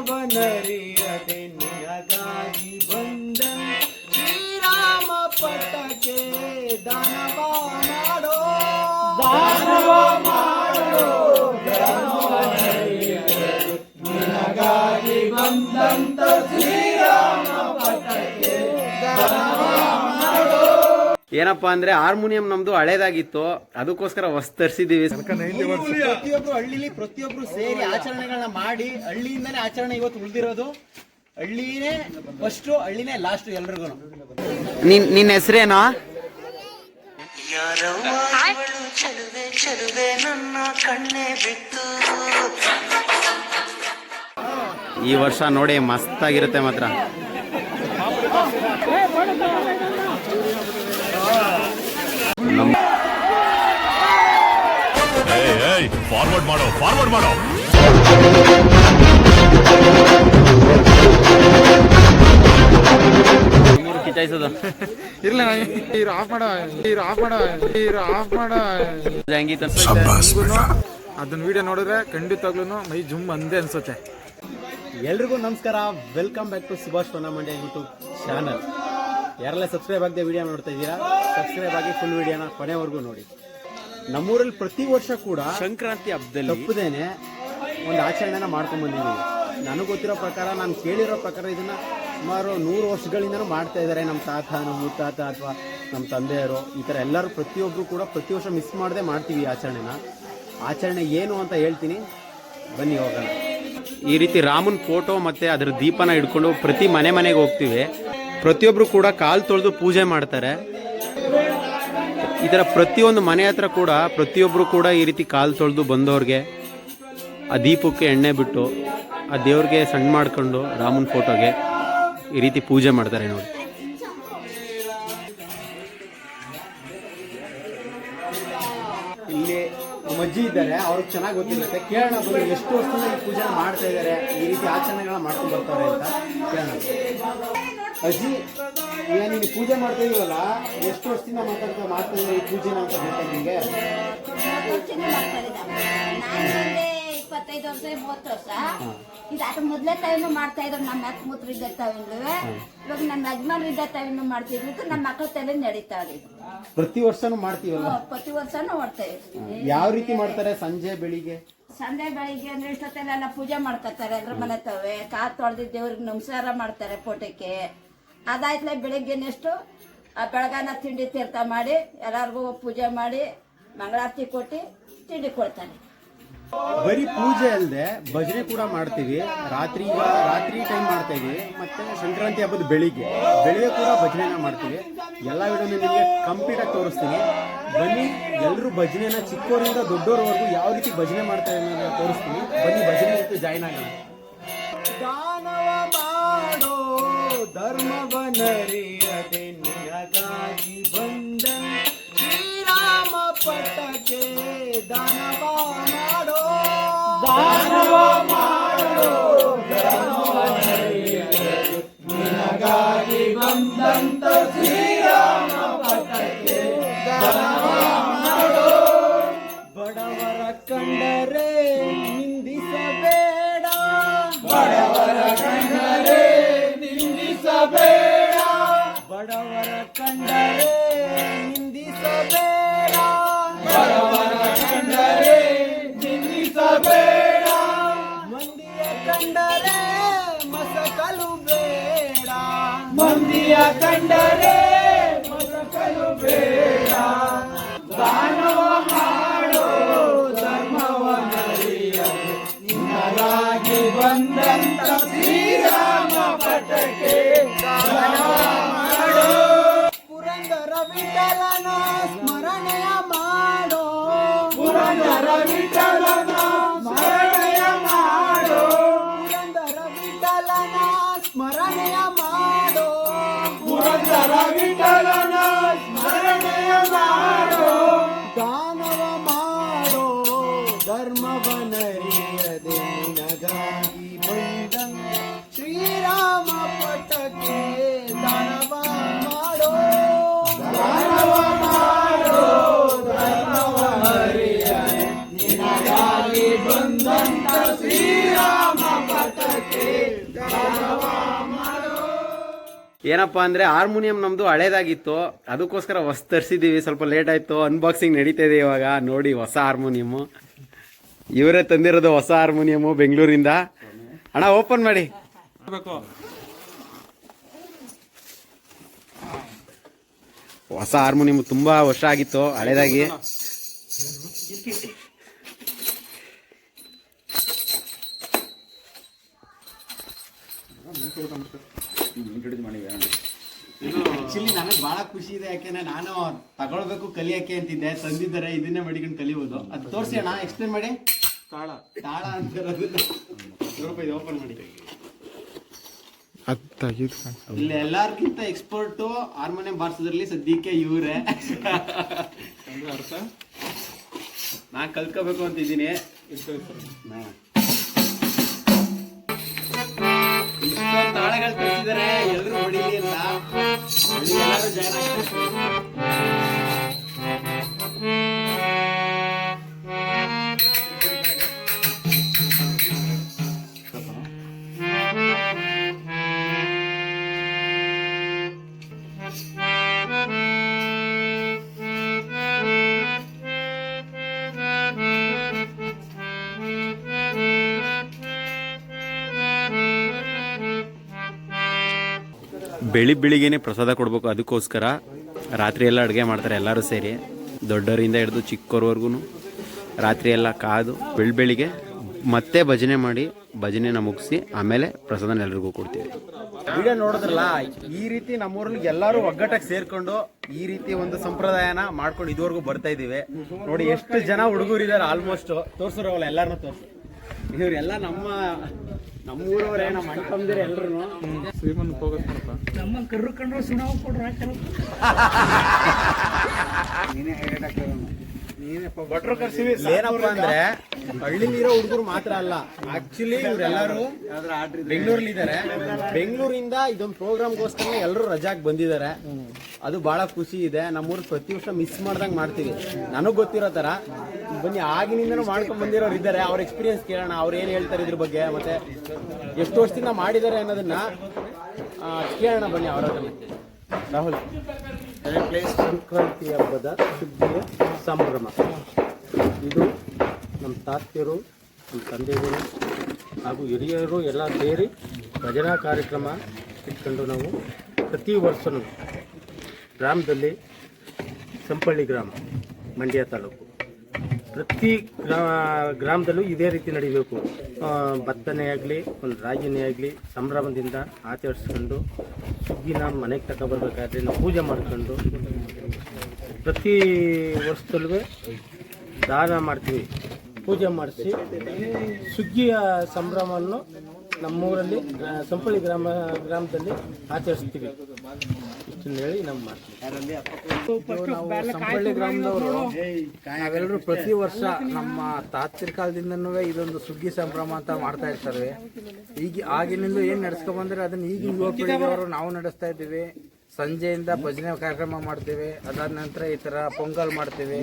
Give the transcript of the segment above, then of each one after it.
ದಾನವನರಿಯದೆ ನಿನಗಾಗಿ ಬಂದ ಶ್ರೀರಾಮ ಪಟ್ಟಕ್ಕೆ ದಾನವ ಮಾಡೋ ದಾನವ ಮಾಡೋ ನಿನಗಾಗಿ ಬಂದಂತ ಶ್ರೀರಾಮ ಏನಪ್ಪಾ ಅಂದ್ರೆ ಹಾರ್ಮೋನಿಯಂ ನಮ್ದು ಹಳೇದಾಗಿತ್ತು ಅದಕ್ಕೋಸ್ಕರ ಹೊಸ ತರಿಸಿದೀವಿ ಪ್ರತಿಯೊಬ್ರು ಹಳ್ಳಿಲಿ ಪ್ರತಿಯೊಬ್ರು ಸೇರಿ ಆಚರಣೆಗಳನ್ನ ಮಾಡಿ ಹಳ್ಳಿಯಿಂದಲೇ ಆಚರಣೆ ಇವತ್ತು ಉಳಿದಿರೋದು. ಹಳ್ಳಿನೇ ಫಸ್ಟ್ ಹಳ್ಳಿನೇ ಲಾಸ್ಟ್ ಎಲ್ರಿಗೂ. ನಿನ್ ನಿನ್ನ ಹೆಸರೇನಾ? ಯಾರವ್ವ ಇವಳು ಚೆಲುವೆ ಚೆಲುವೆ ನನ್ನ ಕಣ್ಣೆ ಬಿತ್ತು ಈ ವರ್ಷ ನೋಡಿ ಮಸ್ತಾಗಿರುತ್ತೆ ಮಾತ್ರ. ನಮ್ ಏಯ್ ಏಯ್ ಫಾರ್ವರ್ಡ್ ಮಾಡೋ ಫಾರ್ವರ್ಡ್ ಮಾಡೋ. ಕಿಚಾಯಿಸೋದು ಇರ್ಲ ಆಫ್ ಮಾಡ ಆಫ್ ಮಾಡ ಆಫ್ ಮಾಡ. ಹೆಂಗಿತ್ತು ಅದನ್ನ ವಿಡಿಯೋ ನೋಡಿದ್ರೆ ಖಂಡಿತವಾಗ್ಲೂ ಮೈ ಜುಮ್ ಅಂದೇ ಅನ್ಸುತ್ತೆ. ಎಲ್ರಿಗೂ ನಮಸ್ಕಾರ. Welcome back to Subhash Mandya YouTube channel ಯಾರೆಲ್ಲ ಸಬ್ಸ್ಕ್ರೈಬ್ ಆಗದೆ ವಿಡಿಯೋ ನೋಡ್ತಾ ಇದ್ದೀರಾ ಸಬ್ಸ್ಕ್ರೈಬ್ ಆಗಿ ಫುಲ್ ವಿಡಿಯೋನ ಕೊನೆವರೆಗೂ ನೋಡಿ. ನಮ್ಮೂರಲ್ಲಿ ಪ್ರತಿ ವರ್ಷ ಕೂಡ ಸಂಕ್ರಾಂತಿ ಹಬ್ಬದಲ್ಲಿ ತಪ್ಪದೇನೆ ಒಂದು ಆಚರಣೆನ ಮಾಡ್ಕೊಂಡು ಬಂದಿದ್ದೀವಿ. ನನಗೆ ಗೊತ್ತಿರೋ ಪ್ರಕಾರ ನಾನು ಕೇಳಿರೋ ಪ್ರಕಾರ ಇದನ್ನ ಸುಮಾರು ನೂರು ವರ್ಷಗಳಿಂದನೂ ಮಾಡ್ತಾ ಇದ್ದಾರೆ. ನಮ್ಮ ತಾತ ನಮ್ಮ ಮುತ್ತಾತ ಅಥವಾ ನಮ್ಮ ತಂದೆಯವರು ಈ ಥರ ಎಲ್ಲರೂ ಪ್ರತಿಯೊಬ್ಬರು ಕೂಡ ಪ್ರತಿ ವರ್ಷ ಮಿಸ್ ಮಾಡದೆ ಮಾಡ್ತೀವಿ ಆಚರಣೆನ. ಆಚರಣೆ ಏನು ಅಂತ ಹೇಳ್ತೀನಿ. ಬನ್ನಿ ಹೋಗೋಣ. ಈ ರೀತಿ ರಾಮನ್ ಫೋಟೋ ಮತ್ತು ಅದರ ದೀಪನ ಹಿಡ್ಕೊಂಡು ಪ್ರತಿ ಮನೆ ಮನೆಗೆ ಹೋಗ್ತೀವಿ. ಪ್ರತಿಯೊಬ್ರು ಕೂಡ ಕಾಲು ತೊಳೆದು ಪೂಜೆ ಮಾಡ್ತಾರೆ. ಈ ಥರ ಪ್ರತಿಯೊಂದು ಮನೆ ಹತ್ರ ಕೂಡ ಪ್ರತಿಯೊಬ್ಬರು ಕೂಡ ಈ ರೀತಿ ಕಾಲು ತೊಳೆದು ಬಂದವ್ರಿಗೆ ಆ ದೀಪಕ್ಕೆ ಎಣ್ಣೆ ಬಿಟ್ಟು, ಆ ದೇವ್ರಿಗೆ ಸಣ್ಣ ಮಾಡ್ಕೊಂಡು ರಾಮನ್ ಫೋಟೋಗೆ ಈ ರೀತಿ ಪೂಜೆ ಮಾಡ್ತಾರೆ ನೋಡಿ. ಇಲ್ಲಿ ಅಜ್ಜಿ ಇದ್ದಾರೆ, ಅವ್ರಿಗೆ ಚೆನ್ನಾಗಿ ಗೊತ್ತಿರುತ್ತೆ. ಕೇಳೋಣ ಬಂದು ಎಷ್ಟು ವರ್ಷದಿಂದ ಈ ಪೂಜೆ ಮಾಡ್ತಾ ಇದ್ದಾರೆ, ಈ ರೀತಿ ಆಚರಣೆಗಳನ್ನ ಮಾಡ್ಕೊಂಡು ಬರ್ತಾರೆ ಅಂತ ಕೇಳೋಣ. ಅಜ್ಜಿ ಈಗ ನೀನು ಪೂಜೆ ಮಾಡ್ತಾ ಇದೀವಲ್ಲ ಎಷ್ಟು ವರ್ಷದಿಂದ ಮಾತಾಡ್ತಾ ಮಾಡ್ತಾ ಇದ್ದೀವಿ ಈ ಪೂಜೆನ ಅಂತ ಗೊತ್ತಾ ನಿಮಗೆ ಇಪ್ಪತ್ತೈದು ವರ್ಷ ಮೂವತ್ತು ವರ್ಷ. ಇದಾದ ಮೊದ್ಲೇ ತಾಯಿನೂ ಮಾಡ್ತಾ ಇದ್ರು ನಮ್ಮ ಅಕ್ಕ ಮೂತ್ರ ಇದ್ದ ತಾವಿನ್ಲು ಇವಾಗ ನಮ್ಮ ಯಜಮಾನ್ರು ಇದ್ದ ತಾವಿನೂ ಮಾಡ್ತಿದ್ರು ನಮ್ಮ ಮಕ್ಕಳ ತಲೆ ನಡೀತಾವ್ರಿ ಪ್ರತಿ ವರ್ಷನೂ ಮಾಡ್ತೀವಲ್ಲ? ಪ್ರತಿ ವರ್ಷನೂ ಮಾಡ್ತಾ ಯಾವ ರೀತಿ ಮಾಡ್ತಾರೆ ಸಂಜೆ ಬೆಳಿಗ್ಗೆ? ಸಂಜೆ ಬೆಳಿಗ್ಗೆ ಅಂದ್ರೆ ಇಷ್ಟೊತ್ತೆಲ್ಲ ಪೂಜೆ ಮಾಡ್ಕೊತಾರೆ. ಎಲ್ಲರ ಮನೆ ತವೆ ಕಾ ತೊಳೆದಿದ್ದೇವ್ರಿಗೆ ದೇವ್ರಿಗೆ ನಮಸ್ಕಾರ ಮಾಡ್ತಾರೆ ಫೋಟೋಕ್ಕೆ ಅದಾಯ್ತಲೆ ಬೆಳಿಗ್ಗೆ ನೆಷ್ಟು ಆ ಬೆಳಗಾನ ತಿಂಡಿ ತೀರ್ಥ ಮಾಡಿ, ಎಲ್ಲರಿಗೂ ಪೂಜೆ ಮಾಡಿ, ಮಂಗಳಾರತಿ ಕೊಟ್ಟು ತಿಂಡಿ ಕೊಡ್ತಾರೆ ಬರೀ ಪೂಜೆ ಅಲ್ಲದೆ ಭಜನೆ ಕೂಡ ಮಾಡ್ತೀವಿ. ರಾತ್ರಿ ರಾತ್ರಿ ಟೈಮ್ ಮಾಡ್ತಾ ಇದೀವಿ ಮತ್ತೆ ಸಂಕ್ರಾಂತಿ ಹಬ್ಬದ ಬೆಳಿಗ್ಗೆ ಬೆಳಿಗ್ಗೆ ಕೂಡ ಭಜನೆನ ಮಾಡ್ತೀವಿ. ಎಲ್ಲ ವಿಡಿಯೋನ ನಿಮಗೆ ಕಂಪ್ಲೀಟ್ ಆಗಿ ತೋರಿಸ್ತೀನಿ. ಬನ್ನಿ ಎಲ್ಲರೂ ಭಜನೆನ ಚಿಕ್ಕವರಿಂದ ದೊಡ್ಡವರವರೆಗೂ ಯಾವ ರೀತಿ ಭಜನೆ ಮಾಡ್ತಾ ಅನ್ನೋದನ್ನ ತೋರಿಸ್ತೀನಿ. ಬನ್ನಿ, ಭಜನೆ ಜೊತೆ ಜಾಯ್ನ್ ಆಗೋಣ. ಧರ್ಮವನರಿಯದೆ ನಿನಗಾಗಿ ಬಂದ ಶ್ರೀರಾಮ ಪಟ್ಟಕ್ಕೆ ದಾನವ ಮಾಡೋ ದಾನವ ಮಾಡೋ ನಿನಗಾಗಿ ಬಂದಂತ ಶ್ರೀರಾಮ ಕಂಡರೆ ಏನಪ್ಪ ಅಂದ್ರೆ ಹಾರ್ಮೋನಿಯಂ ನಮ್ದು ಹಳೇದಾಗಿತ್ತು. ಅದಕ್ಕೋಸ್ಕರ ಹೊಸ ತರಿಸಿದೀವಿ. ಸ್ವಲ್ಪ ಲೇಟ್ ಆಯ್ತು. ಅನ್ಬಾಕ್ಸಿಂಗ್ ನಡೀತಾ ಇದೆ ಇವಾಗ. ನೋಡಿ, ಹೊಸ ಹಾರ್ಮೋನಿಯಮ್. ಇವರೇ ತಂದಿರೋದು ಹೊಸ ಹಾರ್ಮೋನಿಯಮ್ ಬೆಂಗಳೂರಿಂದ. ಅಣ್ಣ ಓಪನ್ ಮಾಡಿ. ಹೊಸ ಹಾರ್ಮೋನಿಯಂ ತುಂಬಾ ವರ್ಷ ಆಗಿತ್ತು. ಹಳೇದಾಗಿ. ಆಕ್ಚುಲಿ ನನಗೆ ಬಹಳ ಖುಷಿ ಇದೆ ಯಾಕೆಂದ್ರೆ ನಾನು ತಗೊಳ್ಬೇಕು ಕಲಿಯಕ್ಕೆ ಅಂತಿದ್ದೆ ತಂದಿದ್ದಾರೆ ಇದನ್ನೇ ಮಡಿಕೊಂಡು ಕಲಿಬೋದು. ಅದು ತೋರಿಸಿ ಅಣ್ಣ ಎಕ್ಸ್ಪ್ಲೇನ್ ಮಾಡಿ. ತಾಳ. ತಾಳ ಅಂತ ಇದು ಓಪನ್ ಮಾಡಿ. ಇಲ್ಲಿ ಎಲ್ಲಾರ್ಗಿಂತ ಎಕ್ಸ್ಪರ್ಟು ಹಾರ್ಮೋನಿಯಂ ಬಾರಿಸೋದ್ರಲ್ಲಿ ಸದ್ಯಕ್ಕೆ ಇವರೇ. ನಾ ಕಲ್ತ್ಕೋಬೇಕು ಅಂತಿದ್ದೀನಿ. ತಾಳಗಳು ಕಲ್ತಿದ್ದಾರೆ ಎಲ್ರು ಹೊಡಿಲಿ ಅಂತ ಹೊಡಿ, ಎಲ್ಲರೂ ಜಾಯ್ನ್ ಆಗ್ತಾರೆ ಬೆಳಿ ಬೆಳಿಗ್ಗೆನೆ ಪ್ರಸಾದ ಕೊಡಬೇಕು ಅದಕ್ಕೋಸ್ಕರ. ರಾತ್ರಿ ಎಲ್ಲ ಅಡುಗೆ ಮಾಡ್ತಾರೆ ಎಲ್ಲರೂ ಸೇರಿ. ದೊಡ್ಡವರಿಂದ ಹಿಡಿದು ಚಿಕ್ಕವ್ರವರೆಗೂ ರಾತ್ರಿ ಎಲ್ಲ ಕಾದು ಬೆಳ್ ಬೆಳಿಗ್ಗೆ ಮತ್ತೆ ಭಜನೆ ಮಾಡಿ ಭಜನೆನ ಮುಗಿಸಿ ಆಮೇಲೆ ಪ್ರಸಾದನ ಎಲ್ರಿಗೂ ಕೊಡ್ತೀವಿ. ವಿಡಿಯೋ ನೋಡಿದ್ರಲ್ಲ, ಈ ರೀತಿ ನಮ್ಮೂರಲ್ಲಿ ಎಲ್ಲರೂ ಒಗ್ಗಟ್ಟಾಗಿ ಸೇರ್ಕೊಂಡು ಈ ರೀತಿ ಒಂದು ಸಂಪ್ರದಾಯನ ಮಾಡ್ಕೊಂಡು ಇದುವರೆಗೂ ಬರ್ತಾ ಇದೀವಿ ನೋಡಿ, ಎಷ್ಟು ಜನ ಹುಡುಗರು ಇದ್ದಾರೆ ಆಲ್ಮೋಸ್ಟ್ ತೋರ್ಸಿರೋಲ್ಲ ಎಲ್ಲರನ್ನೂ ತೋರಿಸಿ. ಇವರೆಲ್ಲ ನಮ್ಮ ನಮ್ಮೂರವರೇ ನಮ್ಮ ಅಣ್ಣ ಕೊಡ್ರಿ ಎಲ್ರು ಶ್ರೀಮಂತ ಹೋಗುತ್ತೆ ಏನಪ್ಪ ಅಂದ್ರೆ ಹಳ್ಳಿಲಿರೋ ಹುಡುಗರು ಮಾತ್ರ ಅಲ್ಲ. ಆಕ್ಚುಲಿ ಇವರೆಲ್ಲರೂ ಬೆಂಗಳೂರಲ್ಲಿ ಇದ್ದಾರೆ ಬೆಂಗಳೂರಿಂದ ಇದೊಂದು ಪ್ರೋಗ್ರಾಮ್ಗೋಸ್ಕರ ಎಲ್ಲರೂ ರಜಾಕ್ ಬಂದಿದ್ದಾರೆ ಅದು ಬಹಳ ಖುಷಿ ಇದೆ. ನಮ್ಮೂರು ಪ್ರತಿ ವರ್ಷ ಮಿಸ್ ಮಾಡ್ದಂಗೆ ಮಾಡ್ತೀವಿ. ನನಗೆ ಗೊತ್ತಿರೋ ತರ ಬನ್ನಿ ಆಗಿನಿಂದನೂ ಮಾಡ್ಕೊಂಡು ಬಂದಿರೋರು ಇದ್ದಾರೆ. ಅವ್ರ ಎಕ್ಸ್ಪೀರಿಯನ್ಸ್ ಕೇಳೋಣ ಅವ್ರು ಏನು ಹೇಳ್ತಾರೆ ಇದ್ರ ಬಗ್ಗೆ ಮತ್ತೆ ಎಷ್ಟು ವರ್ಷದಿಂದ ಮಾಡಿದ್ದಾರೆ ಅನ್ನೋದನ್ನ ಕೇಳೋಣ ಬನ್ನಿ ಅವರ ರಾಹುಲ್ ಸಂಕ್ರಾಂತಿ ಹಬ್ಬದ ಸುಗ್ಗಿಯ ಸಂಭ್ರಮ. ಇದು ನಮ್ಮ ತಾತ್ಯರು ನಮ್ಮ ತಂದೆಗಳು ಹಾಗೂ ಹಿರಿಯರು ಎಲ್ಲ ಸೇರಿ ಭಜನಾ ಕಾರ್ಯಕ್ರಮ ಇಟ್ಕೊಂಡು ನಾವು ಪ್ರತಿ ವರ್ಷನೂ ಗ್ರಾಮದಲ್ಲಿ ಸಂಪಳ್ಳಿ ಗ್ರಾಮ, ಮಂಡ್ಯ ತಾಲೂಕು. ಪ್ರತಿ ಗ್ರಾ, ಗ್ರಾಮದಲ್ಲೂ ಇದೇ ರೀತಿ ನಡಿಬೇಕು. ಭತ್ತನೇ ಆಗಲಿ, ಒಂದು ರಾಗಿನೇ ಆಗಲಿ, ಸಂಭ್ರಮದಿಂದ ಆಚರಿಸ್ಕೊಂಡು ಸುಗ್ಗಿನ ಮನೆಗೆ ತಗೊಬರ್ಬೇಕಾದ್ರೆ ನಾವು ಪೂಜೆ ಮಾಡ್ಕೊಂಡು ಪ್ರತಿ ವರ್ಷದಲ್ಲೂ ದಾನ ಮಾಡ್ತೀವಿ. ಪೂಜೆ ಮಾಡಿಸಿ ಸುಗ್ಗಿಯ ಸಂಭ್ರಮವನ್ನು ನಮ್ಮೂರಲ್ಲಿ ಸಂಪಳ್ಳಿ ಗ್ರಾಮ, ಗ್ರಾಮದಲ್ಲಿ ಆಚರಿಸ್ತೀವಿ. ಇಷ್ಟನ್ನು ಹೇಳಿ ನಮ್ಮ ಸಂಪಳ್ಳಿ ಗ್ರಾಮದವರು. ನಾವೆಲ್ಲರೂ ಪ್ರತಿ ವರ್ಷ ನಮ್ಮ ತಾತ್ರಿ ಕಾಲದಿಂದನೂ ಇದೊಂದು ಸುಗ್ಗಿ ಸಂಭ್ರಮ ಅಂತ ಮಾಡ್ತಾ ಇರ್ತಾರೆ. ಈಗ, ಆಗಿನಿಂದ ಏನು ನಡೆಸ್ಕೊಂಡ್ಬಂದ್ರೆ ಅದನ್ನ ಈಗಿನ ಯುವ ಪೀಳಿಗೆಯವರು ನಾವು ನಡೆಸ್ತಾ ಇದ್ದೀವಿ. ಸಂಜೆಯಿಂದ ಭಜನೆ ಕಾರ್ಯಕ್ರಮ ಮಾಡ್ತೀವಿ, ಅದಾದ ನಂತರ ಈ ತರ ಪೊಂಗಲ್ ಮಾಡ್ತೀವಿ,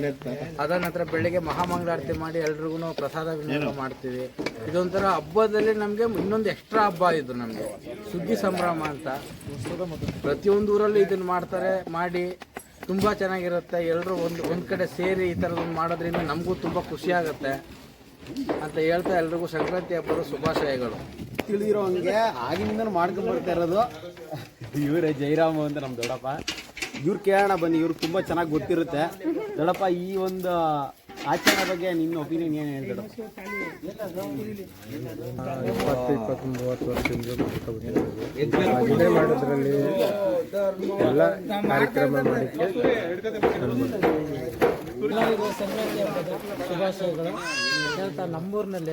ಅದಾದ ನಂತರ ಬೆಳಿಗ್ಗೆ ಮಹಾಮಂಗಳಾರತಿ ಮಾಡಿ ಎಲ್ರಿಗೂ ಪ್ರಸಾದ ವಿನಿಯೋಗ ಮಾಡ್ತೀವಿ. ಇದೊಂಥರ ಹಬ್ಬದಲ್ಲಿ ನಮಗೆ ಇನ್ನೊಂದು ಎಕ್ಸ್ಟ್ರಾ ಹಬ್ಬ ಇದು ನಮಗೆ ಸುಗ್ಗಿ ಸಂಭ್ರಮ ಅಂತ. ಪ್ರತಿಯೊಂದು ಊರಲ್ಲೂ ಇದನ್ನ ಮಾಡ್ತಾರೆ, ಮಾಡಿ ತುಂಬಾ ಚೆನ್ನಾಗಿರುತ್ತೆ. ಎಲ್ಲರೂ ಒಂದು, ಒಂದ್ ಕಡೆ ಸೇರಿ ಈ ಥರದೊಂದು ಮಾಡೋದ್ರಿಂದ ನಮಗೂ ತುಂಬಾ ಖುಷಿ ಆಗುತ್ತೆ ಅಂತ ಹೇಳ್ತಾ ಎಲ್ರಿಗೂ ಸಂಕ್ರಾಂತಿ ಹಬ್ಬದ ಶುಭಾಶಯಗಳು. ತಿಳಿದಿರೋ ಹಂಗೆ ಆಗಿನಿಂದ ಮಾಡ್ಕೊಂಡು ಬರ್ತಾ ಇರೋದು. ಇವರೇ ಜೈರಾಮ ಅಂತ ನಮ್ಮ ದೊಡ್ಡಪ್ಪ. ಇವ್ರು ಕೇಳೋಣ ಬನ್ನಿ, ಇವ್ರಿಗೆ ತುಂಬ ಚೆನ್ನಾಗಿ ಗೊತ್ತಿರುತ್ತೆ. ದೊಡ್ಡಪ್ಪ, ಈ ಒಂದು ಆಚರಣೆ ಬಗ್ಗೆ ನಿನ್ನ ಒಪಿನಿಯನ್ ಏನು ಹೇಳಿದ್ರು ಇಪ್ಪತ್ತು ಇಪ್ಪತ್ತು ಮೂವತ್ತು ವರ್ಷದಿಂದ ಭಜನೆ ಮಾಡೋದ್ರಲ್ಲಿ ಎಲ್ಲ ಕಾರ್ಯಕ್ರಮ ಹಬ್ಬದ ಶುಭಾಶಯಗಳು. ಹೇಳ್ತಾ ನಮ್ಮೂರಿನಲ್ಲಿ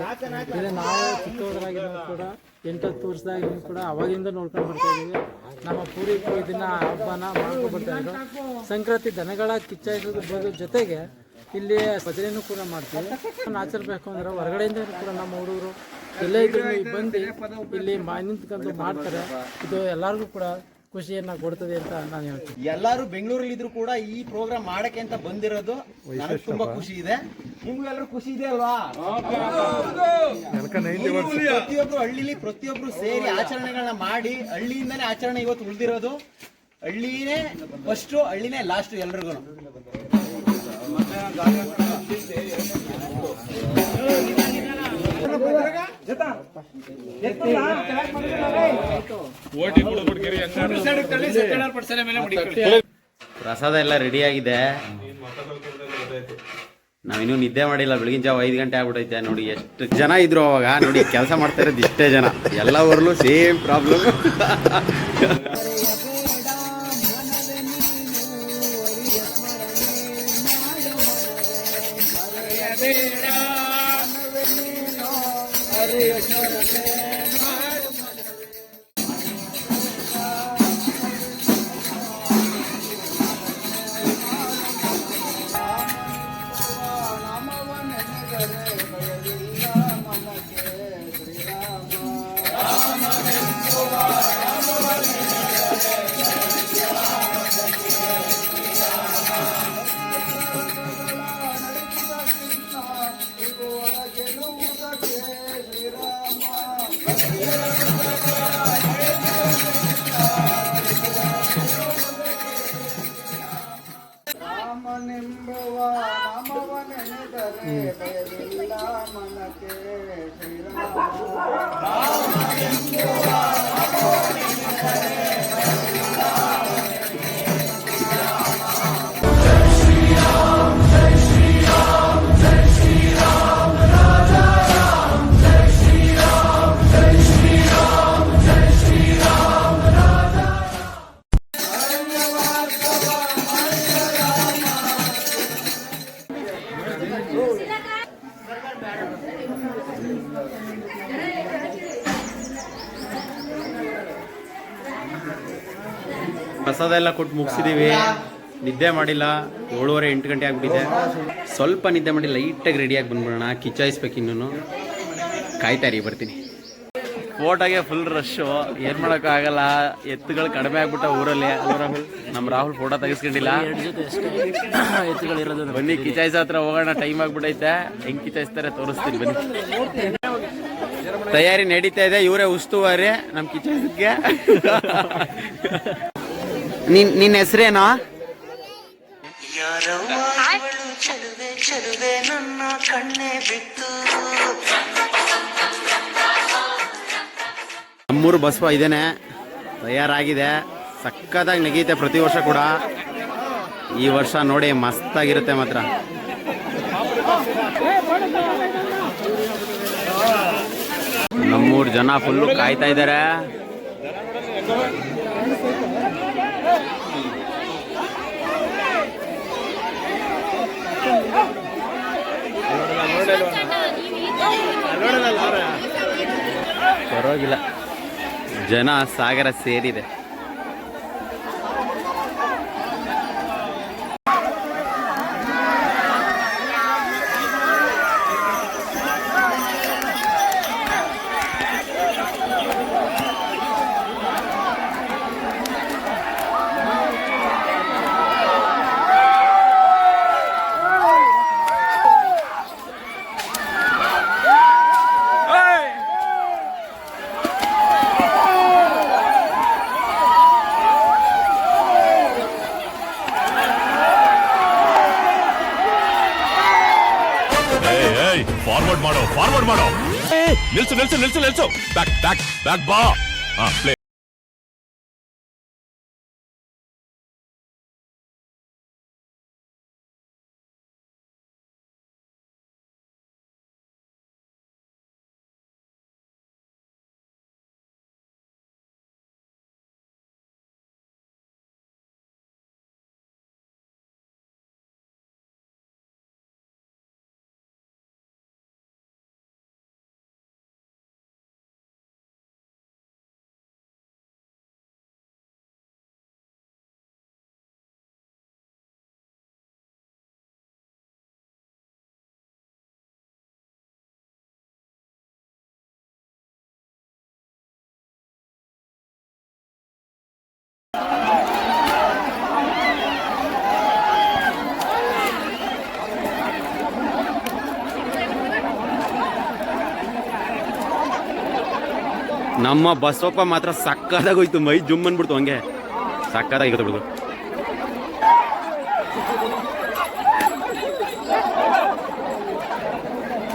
ಇದು ನಾವು ಚಿಕ್ಕವರಾಗಿರೋ ಕೂಡ, ಎಂಟತ್ತು ವರ್ಷದಾಗಿದ್ದು ಕೂಡ ಅವಾಗಿಂದ ನೋಡ್ಕೊಂಡು ಬರ್ತಾ ಇದ್ದೀವಿ ನಮ್ಮ ಪೂರ್ವಿಕರು ಇದನ್ನ ಹಬ್ಬನ ಮಾಡ್ಕೊಂಡು ಬರ್ತಾ ಇದ್ರು ಸಂಕ್ರಾಂತಿ ದನಗಳ ಕಿಚ್ಚಾಯಿಸೋದ್ರ ಜೊತೆಗೆ ಇಲ್ಲಿ ಭಜನೆನೂ ಕೂಡ ಮಾಡ್ತೀವಿ. ಆಚರಬೇಕು ಆಚರಿಸಬೇಕು ಅಂದ್ರೆ ಹೊರಗಡೆಯಿಂದ ಕೂಡ ನಮ್ಮ ಹುಡುಗರು ಎಲ್ಲೇ ಇದ್ರು ಬಂದು ಇಲ್ಲಿ ಮಾ ನಿಂತ್ಕೊಂಡು ಮಾಡ್ತಾರೆ. ಇದು ಎಲ್ಲರಿಗೂ ಕೂಡ ಖುಷಿಯನ್ನ ಕೊಡ್ತದೆ ಅಂತ ನಾನು ಹೇಳ್ತೀನಿ. ಎಲ್ಲರೂ ಬೆಂಗಳೂರಲ್ಲಿ ಇದ್ರು ಕೂಡ ಈ ಪ್ರೋಗ್ರಾಮ್ ಮಾಡಕ್ಕೆ ಅಂತ ಬಂದಿರೋದು ನನಗೆ ತುಂಬಾ ಖುಷಿ ಇದೆ. ನಿಮ್ಗೆಲ್ಲರೂ ಖುಷಿ ಇದೆ ಅಲ್ವಾ? ಪ್ರತಿಯೊಬ್ರು ಹಳ್ಳಿಲಿ ಪ್ರತಿಯೊಬ್ರು ಸೇರಿ ಆಚರಣೆಗಳನ್ನ ಮಾಡಿ ಹಳ್ಳಿಯಿಂದಾನೇ ಆಚರಣೆ ಇವತ್ತು ಉಳಿದಿರೋದು. ಹಳ್ಳಿನೇ ಫಸ್ಟ್ ಹಳ್ಳಿನೇ ಲಾಸ್ಟ್ ಎಲ್ರಿಗೂ ಪ್ರಸಾದ ಎಲ್ಲ ರೆಡಿ ಆಗಿದೆ. ನಾವಿನ್ನೂ ನಿದ್ದೆ ಮಾಡಿಲ್ಲ, ಬೆಳಗಿನ ಜಾವ ಐದು ಗಂಟೆ ಆಗ್ಬಿಟ್ಟೈತೆ ನೋಡಿ ಎಷ್ಟು ಜನ ಇದ್ರು ಅವಾಗ. ನೋಡಿ ಕೆಲಸ ಮಾಡ್ತಾ ಇರೋದು ಇಷ್ಟೇ ಜನ. ಎಲ್ಲ ಸೇಮ್ ಪ್ರಾಬ್ಲಮ್ मन के श्री राम ಪ್ರಸಾದ ಎಲ್ಲ ಕೊಟ್ಟು ಮುಗಿಸಿದೀವಿ. ನಿದ್ದೆ ಮಾಡಿಲ್ಲ. ಏಳುವರೆ ಎಂಟು ಗಂಟೆ ಆಗಿಬಿಟ್ಟಿದೆ. ಸ್ವಲ್ಪ ನಿದ್ದೆ ಮಾಡಿ ಲೈಟಾಗಿ ರೆಡಿಯಾಗಿ ಬಂದ್ಬಿಡೋಣ. ಕಿಚ್ಚಾಯಿಸ್ಬೇಕು ಇನ್ನೂ ಕಾಯ್ತಾ ರೀ ಬರ್ತೀನಿ. ಫೋಟೋಗೆ ಫುಲ್ ರಶ್ಶು ಏನು ಮಾಡೋಕ್ಕಾಗಲ್ಲ ಎತ್ತುಗಳು ಕಡಿಮೆ ಆಗ್ಬಿಟ್ಟ ಊರಲ್ಲಿ. ರಾಹುಲ್ ನಮ್ಮ ರಾಹುಲ್ ಫೋಟೋ ತೆಗೆಸ್ಕೊಂಡಿಲ್ಲ. ಎತ್ತುಗಳಿರೋದು ಬನ್ನಿ ಕಿಚಾಯಿಸ್ ಹತ್ರ ಹೋಗೋಣ. ಟೈಮ್ ಆಗ್ಬಿಟ್ಟೈತೆ. ಹೆಂಗೆ ಕಿಚಾಯಿಸ್ತಾರೆ ತೋರಿಸ್ತೀನಿ, ಬನ್ನಿ. ತಯಾರಿ ನಡೀತಾ ಇದೆ. ಇವರೇ ಉಸ್ತುವಾರಿ ನಮ್ ಕಿಚನ್ಗೆ. ನಿನ್ ನಿನ್ನ ಹೆಸರೇನೋ? ಯಾರವ್ವ ಇವಳು ಚಲುವೆ ಚಲುವೆ ನನ್ನ ಕಣ್ಣೆ ಬಿತ್ತು ನಮ್ಮೂರು ಬಸವ ಇದೇನೆ ತಯಾರಾಗಿದೆ. ಸಕ್ಕತ್ತಾಗಿ ನೆಗೀತೆ ಪ್ರತಿ ವರ್ಷ ಕೂಡ. ಈ ವರ್ಷ ನೋಡಿ ಮಸ್ತಾಗಿರುತ್ತೆ ಮಾತ್ರ. ನಮ್ಮೂರು ಜನ ಫುಲ್ಲು ಕಾಯ್ತಾ ಇದ್ದಾರೆ ಪರವಾಗಿಲ್ಲ. ಜನ ಸಾಗರ ಸೇರಿದೆ. ಏಯ್ ಏಯ್ ಫಾರ್ವರ್ಡ್ ಮಾಡೋ ಫಾರ್ವರ್ಡ್ ಮಾಡೋ ನಿಲ್ಸು ನಿಲ್ಸು ನಿಲ್ಸು ನಿಲ್ಸು ಬ್ಯಾಕ್ ಬ್ಯಾಕ್ ಬ್ಯಾಕ್ ಬಾ ಹಾ ಪ್ಲೇ ನಮ್ಮ ಬಸವಪ್ಪ ಮಾತ್ರ ಸಕ್ಕದಾಗ ಹೋಯ್ತು ಮೈ ಜುಮ್ ಅನ್ಬಿಡ್ತು ಹಂಗೆ. ಸಕ್ಕದಾಗಿತ್ತು ಬಿಡು.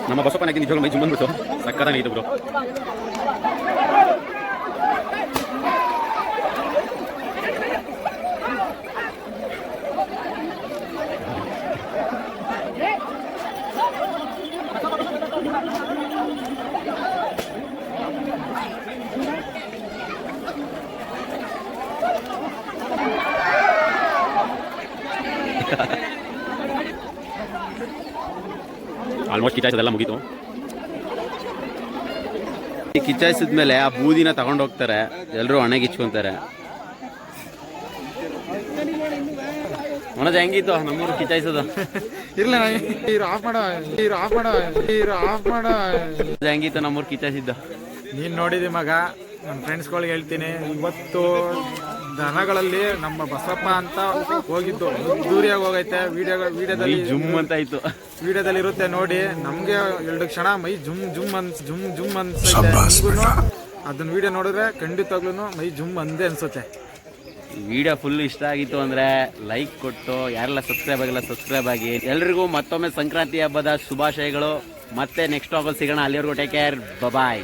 ನಮ್ಮ ಬಸವಪ್ಪ ನಿಜವಾಗ ಮೈ ಜುಮ್ ಅನ್ಬಿಡ್ತು ಸಕ್ಕದಾಗಿತ್ತು ಬ್ರೋ ಆಲ್ಮೋಸ್ಟ್ ಕಿಚಾಯಿಸೋದೆಲ್ಲ ಮುಗೀತು. ಕಿಚಾಯಿಸಿದ್ಮೇಲೆ ಆ ಬೂದಿನ ತಗೊಂಡು ಹೋಗ್ತಾರೆ. ಎಲ್ಲರೂ ಹಣೆಗೆ ಇಚ್ಕೊಂತಾರೆ ಮನೋಜ್ ಹೆಂಗಿತ್ತು ನಮ್ಮೂರು ಕಿಚಾಯಿಸೋದು ಇಲ್ಲ ಆಫ್ ಮಾಡೋ ಆಫ್ ಮಾಡೋ ಆಫ್ ಮಾಡೋ. ಹೆಂಗಿತ್ತು ನಮ್ಮೂರು ಕಿಚಾಯಿಸಿದ್ದು ನೀನು ನೋಡಿದಿ ಮಗ ನನ್ನ ಫ್ರೆಂಡ್ಸ್ಗಳಿಗೆ ಹೇಳ್ತೀನಿ ಇವತ್ತು ದನಗಳಲ್ಲಿ ನಮ್ಮ ಬಸಪ್ಪ ಅಂತ ಹೋಗಿದ್ದು. ದೂರಿಯಾಗಿ ಹೋಗೈತೆ. ವಿಡಿಯೋ ವಿಡಿಯೋದಲ್ಲಿ ಜುಮ್ ಅಂತ ಆಯ್ತು. ವಿಡಿಯೋದಲ್ಲಿ ಇರುತ್ತೆ ನೋಡಿ. ನಮ್ಗೆ ಎರಡು ಕ್ಷಣ ಮೈ ಜುಮ್ ಜುಮ್ ಅನ್ಸ್ ಜುಮ್ ಜುಮ್ ಅನ್ಸುತ್ತೆ. ಅದನ್ನ ವಿಡಿಯೋ ನೋಡಿದ್ರೆ ಖಂಡಿತವಾಗ್ಲೂ ಮೈ ಜುಮ್ ಅಂದೇ ಅನ್ಸುತ್ತೆ. ವಿಡಿಯೋ ಫುಲ್ ಇಷ್ಟ ಆಗಿತ್ತು ಅಂದ್ರೆ ಲೈಕ್ ಕೊಟ್ಟು ಯಾರೆಲ್ಲ ಸಬ್ಸ್ಕ್ರೈಬ್ ಆಗಿಲ್ಲ ಸಬ್ಸ್ಕ್ರೈಬ್ ಆಗಿ. ಎಲ್ರಿಗೂ ಮತ್ತೊಮ್ಮೆ ಸಂಕ್ರಾಂತಿ ಹಬ್ಬದ ಶುಭಾಶಯಗಳು. ಮತ್ತೆ ನೆಕ್ಸ್ಟ್ ಆಫಲ್ ಸಿಗೋಣ. ಅಲ್ಲಿವರೆಗೂ ಟೇಕ್ ಕೇರ್ ಬಾಯ್